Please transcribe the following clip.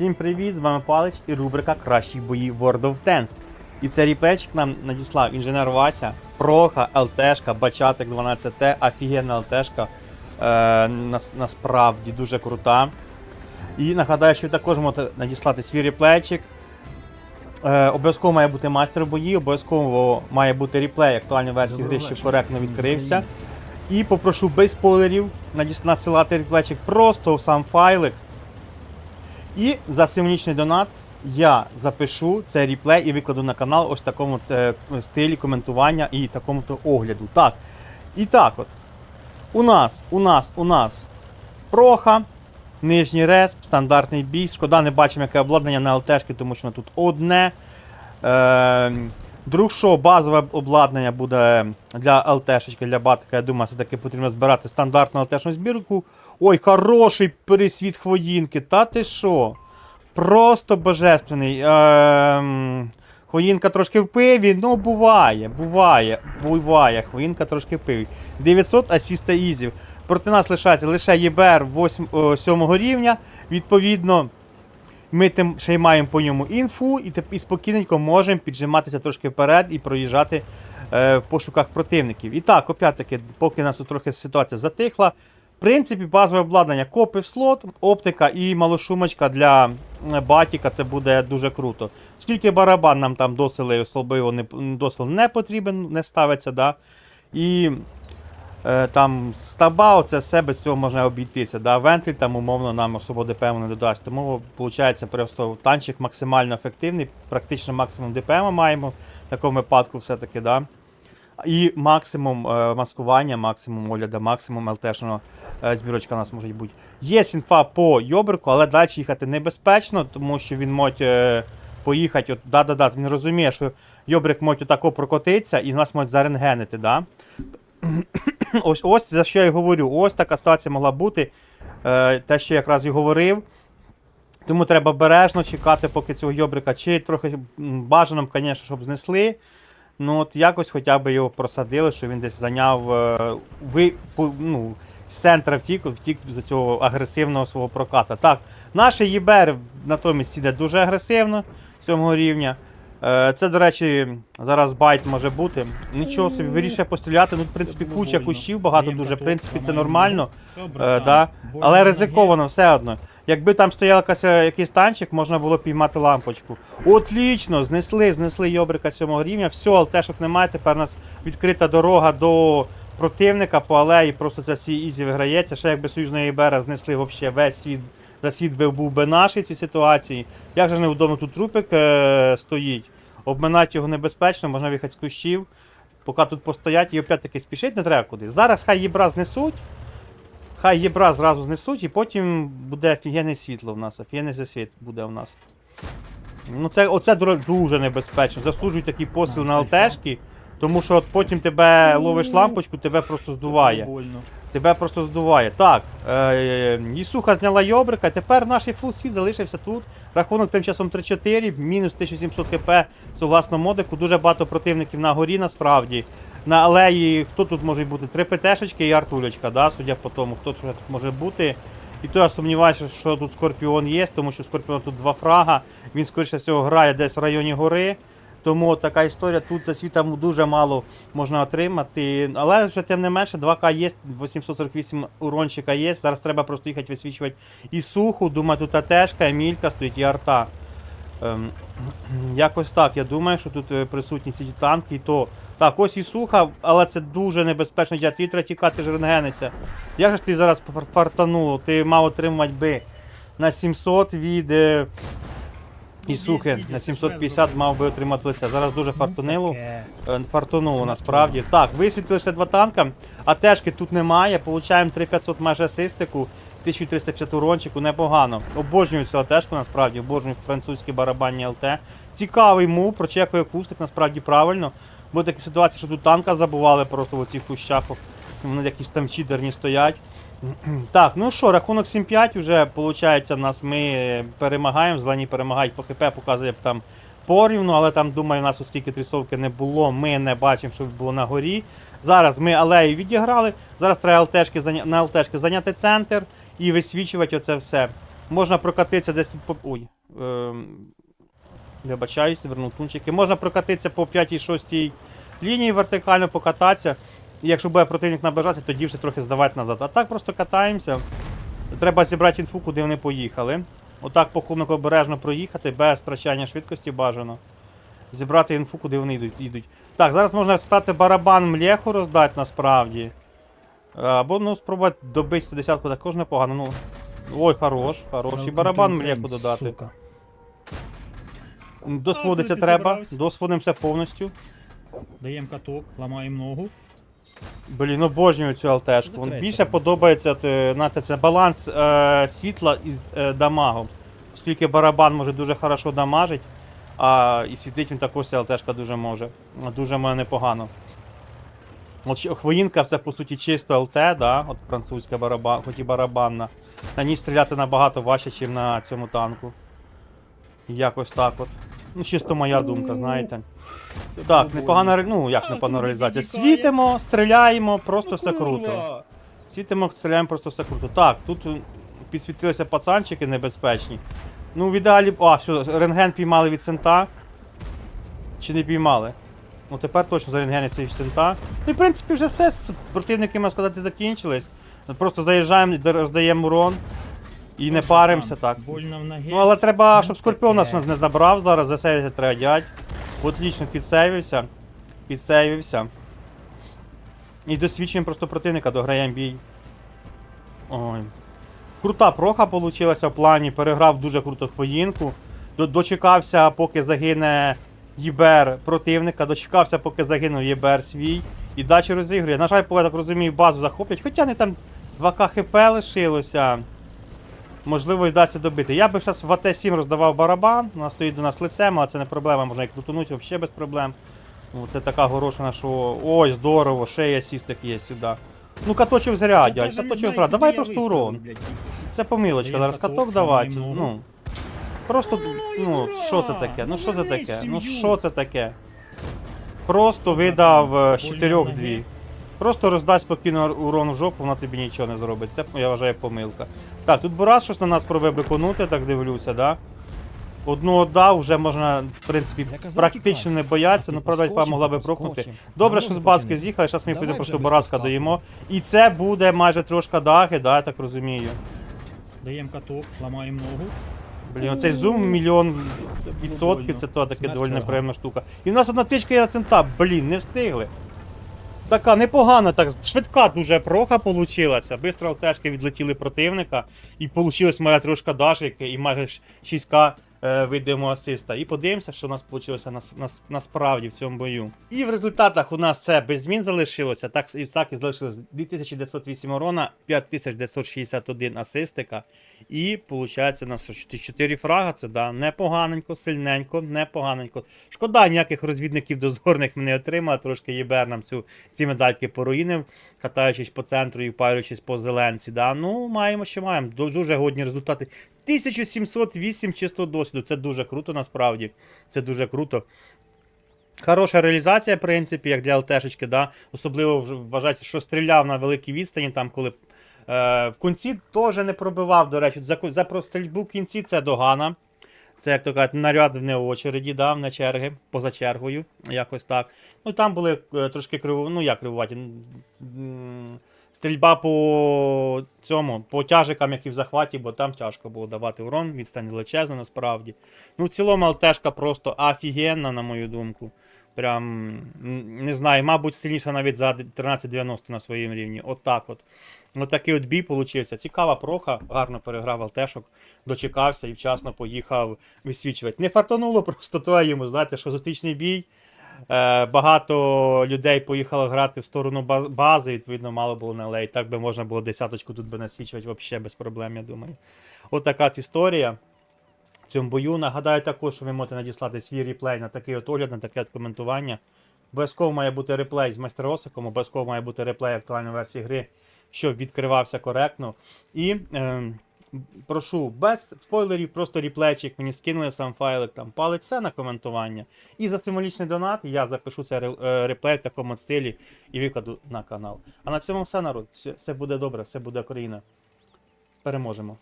Всім привіт! З вами Палич і рубрика Кращі бої World of Tanks. І цей ріплечик нам надіслав інженер Вася, Проха, ЛТшка, Бачатик 12Т, офігенна ЛТшка. Е, нас, насправді дуже крута. І нагадаю, що ви також можете надіслати свій ріплейчик. Е, обов'язково має бути майстер бої, обов'язково має бути ріплей актуальної версії гри, щоб коректно відкрився. І попрошу без спойлерів надіс- надсилати реплечик просто в сам файлик. І за символічний донат я запишу цей реплей і викладу на канал ось в такому е, стилі коментування і такому то огляду. Так. І так от. У нас, у нас, у нас проха, нижній респ, стандартний бій. Шкода, не бачимо, яке обладнання на ЛТшки, тому що воно тут одне. Е, Друг що, базове обладнання буде для ЛТшечки, для батика. Я думаю, все-таки потрібно збирати стандартну ЛТшну збірку. Ой, хороший пересвіт хвоїнки. Та ти що? Просто божественний. Ем, Хвоїнка трошки в пиві, ну буває, буває, буває. Хвоїнка трошки в пиві. 900 асіста ізів. Проти нас лишається лише ЄБР 8, 7 рівня. Відповідно, ми тим ще й маємо по ньому інфу, і, і спокійненько можемо піджиматися трошки вперед і проїжджати е, в пошуках противників. І так, опять-таки, поки нас тут трохи ситуація затихла. В принципі, базове обладнання копи в слот, оптика і малошумочка для батіка це буде дуже круто. Скільки барабан нам там досили особливо не, досил не потрібен, не ставиться, да? І там стаба, це все без цього можна обійтися. Да? Вентлі там умовно нам особо ДПМ не додасть. Тому виходить просто танчик максимально ефективний, практично максимум ДПМ маємо в такому випадку все-таки. Да? І максимум е, маскування, максимум огляда, максимум ЛТшного е, збірочка у нас може бути. Є інфа по Йоберку, але далі їхати небезпечно, тому що він може е, поїхати. От, да-да-да, він розуміє, що Йобрик може отако прокотитися і нас може зарентгенити. Да? ось, ось за що я говорю. Ось така ситуація могла бути. Е, те, що я якраз і говорив. Тому треба бережно чекати, поки цього йобрика, чи трохи бажано, звісно, щоб знесли. Ну, от якось хоча б його просадили, що він десь зайняв е, ви, ну, з центра втік, втік з цього агресивного свого проката. Так, наш ЄБР натомість іде дуже агресивно сьомого рівня. Е, Це, до речі, зараз байт може бути. Нічого собі, вирішує постріляти. Ну, в принципі, куча кущів, багато дуже. В принципі, це нормально. Е, да. Але ризиковано все одно. Якби там стояв е, якийсь танчик, можна було піймати лампочку. Отлічно! Знесли, знесли йобрика сьомого рівня. Все, алтешок немає. Тепер у нас відкрита дорога до противника по алеї. Просто це всі ізі виграється. Ще якби союзної ібера знесли вообще весь світ. За світ би був би наш цій ситуації. Як же неудобно тут трупик е, стоїть. Обминати його небезпечно, можна виїхати з кущів. Поки тут постоять і опять-таки спішити не треба куди. Зараз хай єбра знесуть. Хай єбра зразу знесуть, і потім буде офігенне світло в нас, офігенний засвіт буде в нас. Ну це, оце дуже небезпечно. Заслужують такий постріл на ЛТшки, тому що от потім тебе ловиш лампочку, тебе просто здуває. Тебе просто здуває. Так, е, Ісуха зняла Йобрика, тепер наш фулсвіт залишився тут. Рахунок тим часом 3-4, мінус 1700 хп согласно модику. Дуже багато противників на горі насправді. На алеї хто тут може бути? Три ПТшечки і артулечка, да, судя по тому, хто тут може бути. І то я сумніваюся, що тут Скорпіон є, тому що Скорпіон тут два фрага. Він, скоріше всього, грає десь в районі гори. Тому така історія тут за світом дуже мало можна отримати. Але вже тим не менше, 2К є, 848 урончика є. Зараз треба просто їхати висвічувати і суху. Думаю, тут АТшка, Емілька стоїть і арта. Ем, якось так. Я думаю, що тут е, присутні ці танки і то. Так, ось і суха, але це дуже небезпечно. Я твій тікати ж. Як же ж ти зараз фар- фартануло? Ти мав отримати би на 700 від. е, І сухи на 750 мав би отримати лице. Зараз дуже фартунило. Е, Фартонуло насправді. Так, висвітлили ще два танка, а тежки тут немає. Получаємо 3500 майже асистику, 1350 урончику, непогано. Обожнюю цю тежку, насправді, обожнюю французькі барабанні ЛТ. Цікавий мув, прочекує кустик, насправді правильно. Бо такі ситуації, що тут танка забували просто в оцих кущах. Вони якісь там читерні стоять. Так, ну що, рахунок 7-5 вже виходить, нас ми перемагаємо, зелені перемагають по ХП, показує там порівну, але там, думаю, у нас оскільки трісовки не було, ми не бачимо, що було на горі. Зараз ми алею відіграли, зараз треба ЛТшки, на ЛТшки зайняти центр і висвічувати оце все. Можна прокатитися десь. Ой. Ем... Вибачаюсь, вернув тунчики. Можна прокатитися по 5-6 лінії вертикально покататися. І якщо буде противник наближатися, тоді вже трохи здавати назад. А так просто катаємося. Треба зібрати інфу, куди вони поїхали. Отак по худнику обережно проїхати, без втрачання швидкості бажано. Зібрати інфу, куди вони йдуть. йдуть. Так, зараз можна стати барабан млеху роздати насправді. Або ну, спробувати добити 110 також непогано. Ну, ой, хорош, хорош. І барабан млеху додати. Сука. Досводиться Так, треба, забрався. досводимося повністю. Даємо каток, ламаємо ногу. Блін, обожнюю цю ЛТшку. Вон Закрийся, Більше там, подобається е, знаєте, це баланс е, світла із е, дамагом. Оскільки барабан може дуже хорошо дамажить, а і світить він також ця ЛТшка дуже може. Дуже мене непогано. От хвоїнка це по суті чисто ЛТ, да? от французька барабан, хоч і барабанна. На ній стріляти набагато важче, ніж на цьому танку. Якось так от. Ну, чисто моя думка, знаєте. Це Так, непогана, ре- ну як непогана реалізація. Світимо, стріляємо, просто все круто. Світимо, стріляємо, просто все круто. Так, тут е, підсвітилися пацанчики небезпечні. Ну, в ідеалі. А, що, рентген піймали від сента. Чи не піймали? Ну тепер точно за рентген від сента. Ну і в принципі вже все. з- Противники, можна сказати, закінчились. Просто заїжджаємо, де- роздаємо урон. І не паримося так. Больно в ногі. Ну, але треба, щоб Ну, Скорпіон нас не забрав зараз, засейвити треба дядь. Отлично, підсейвився. Підсейвився. І досвідчуємо просто противника, дограємо бій. Ой. Крута проха получилася в плані, переграв дуже круто хвоїнку. Дочекався, поки загине ЄБР противника, дочекався, поки загинув ЄБР свій. І далі розігрує. На жаль, я так розумію, базу захоплять. Хоча не там 2К ХП лишилося. Можливо, вдасться добити. Я би зараз в АТ-7 роздавав барабан, у нас стоїть до нас лицем, але це не проблема, можна і крутунути взагалі без проблем. Ну, це така горошина, що ой, здорово, ще є сістик є сюди. Ну каточок зря, дядь, каточок зря. Давай просто урон. Це помилочка, зараз каток давати. Ну. Просто, ну, ну що це таке? Ну що це таке? Ну що це таке? Просто видав е, 4-2. Просто роздай спокійно урон в жопу, вона тобі нічого не зробить. Це, я вважаю, помилка. Так, тут Бурас щось на нас пробив биконути, так дивлюся, да? Одну отдав, вже можна, в принципі, казав, практично не боятися, ну правда, альфа могла би ти прокнути. Добре, що з баски з'їхали, зараз ми підемо просто Барацька доїмо. І це буде майже трошка дахи, да, я так розумію. Даємо каток, ламаємо ногу. Блін, оцей зум мільйон відсотків, це то таке доволі неприємна штука. І в нас одна тичка є на цента, блін, не встигли. Така непогана, так швидка дуже проха получилася. Бистро ЛТшки відлетіли противника, і вийшла моя трошка дашик, і майже 6к е, видимо асиста. І подивимося, що у нас вийшло нас, нас, насправді в цьому бою. І в результатах у нас це без змін залишилося. Так і так і залишилось 2908 урона, 5961 асистика. І виходить, у нас 4 фрага. Це да, непоганенько, сильненько, непоганенько. Шкода, ніяких розвідників дозорних ми не отримали. Трошки ЄБР нам цю, ці медальки поруїнив, катаючись по центру і впарюючись по зеленці. Да. Ну, маємо, що маємо. Дуже годні результати. 1708 чистого досвіду. Це дуже круто насправді. Це дуже круто. Хороша реалізація, в принципі, як для ЛТшечки, да? особливо вважається, що стріляв на великій відстані, там, коли е, в кінці теж не пробивав, до речі, за, за стрільбу в кінці це догана. Це, як то кажуть, наряд в очереді, да, не черги, поза чергою, якось так. Ну там були е, трошки криво, ну як кривуваті. Стрільба по цьому, по тяжикам, які в захваті, бо там тяжко було давати урон, відстань величезна насправді. Ну, в цілому ЛТшка просто офігенна, на мою думку. Прям не знаю, мабуть, сильніша навіть за 1390 на своєму рівні. От так от. От от бій получився. Цікава проха, гарно переграв ЛТшок, дочекався і вчасно поїхав висвічувати. Не фартануло просто то йому, знаєте, що зустрічний бій. Е, багато людей поїхало грати в сторону бази, відповідно, мало було на лей. Так би можна було десяточку тут би насвічувати взагалі без проблем, я думаю. От така от історія в цьому бою. Нагадаю також, що ви можете надіслати свій реплей на такий от огляд, на таке от коментування. Обов'язково має бути реплей з майстеросиком, обов'язково має бути реплей актуальної версії гри, щоб відкривався коректно. І е, прошу, без спойлерів, просто ріплечик. мені скинули сам файлик, там палець все на коментування. І за символічний донат я запишу цей е, реплей в такому стилі і викладу на канал. А на цьому все народ. Все, все буде добре, все буде Україна. Переможемо.